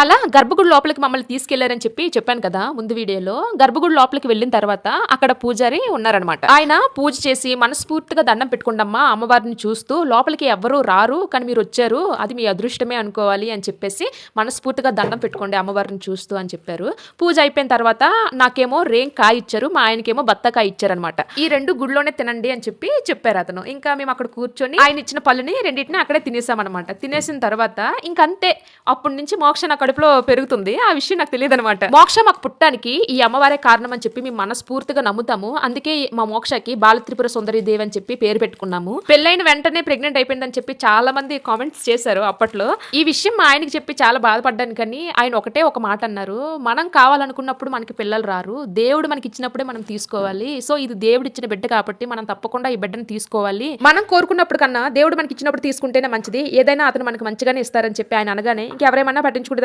అలా గర్భగుడి లోపలికి మమ్మల్ని తీసుకెళ్ళారని చెప్పి చెప్పాను కదా ముందు వీడియోలో. గర్భగుడి లోపలికి వెళ్ళిన తర్వాత అక్కడ పూజారి ఉన్నారనమాట ఆయన పూజ చేసి మనస్ఫూర్తిగా దండం పెట్టుకుండమ్మా అమ్మవారిని చూస్తూ లోపలికి ఎవ్వరూ రారు కానీ మీరు వచ్చారు అది మీ అదృష్టమే అనుకోవాలి అని చెప్పేసి మనస్ఫూర్తిగా దండం పెట్టుకోండి అమ్మవారిని చూస్తూ అని చెప్పారు. పూజ అయిపోయిన తర్వాత నాకేమో రేం కాయ ఇచ్చారు మా ఆయనకేమో బత్తకాయ ఇచ్చారనమాట ఈ రెండు గుడిలోనే తినండి అని చెప్పి చెప్పారు అతను. ఇంకా మేము అక్కడ కూర్చొని ఆయన ఇచ్చిన పళ్ళుని రెండింటిని అక్కడే తినేసామన్నమాట. తినేసిన తర్వాత ఇంకంతే. అప్పటి నుంచి మోక్షణ కడుపులో పెరుగుతుంది. ఆ విషయం నాకు తెలియదు అనమాట మోక్ష మాకు పుట్టడానికి ఈ అమ్మవారే కారణం అని చెప్పి మేము మనస్ఫూర్తిగా నమ్ముతాము. అందుకే మా మోక్షకి బాల త్రిపుర సుందరి దేవి అని చెప్పి పేరు పెట్టుకున్నాము. పెళ్ళైన వెంటనే ప్రెగ్నెంట్ అయిపోయిందని చెప్పి చాలా మంది కామెంట్స్ చేశారు అప్పట్లో. ఈ విషయం మా ఆయనకి చెప్పి చాలా బాధపడ్డాను కానీ ఆయన ఒకటే ఒక మాట అన్నారు. మనం కావాలనుకున్నప్పుడు మనకి పిల్లలు రారు. దేవుడు మనకి ఇచ్చినప్పుడే మనం తీసుకోవాలి. సో ఇది దేవుడు ఇచ్చిన బిడ్డ కాబట్టి మనం తప్పకుండా ఈ బిడ్డను తీసుకోవాలి. మనం కోరుకున్నప్పుడు కన్నా దేవుడు మనకి ఇచ్చినప్పుడు తీసుకుంటేనే మంచిది. ఏదైనా అతను మనకి మంచిగానే ఇస్తారని చెప్పి ఆయన అనగానే ఇంకెవరేమన్నా పట్టించుకుంటే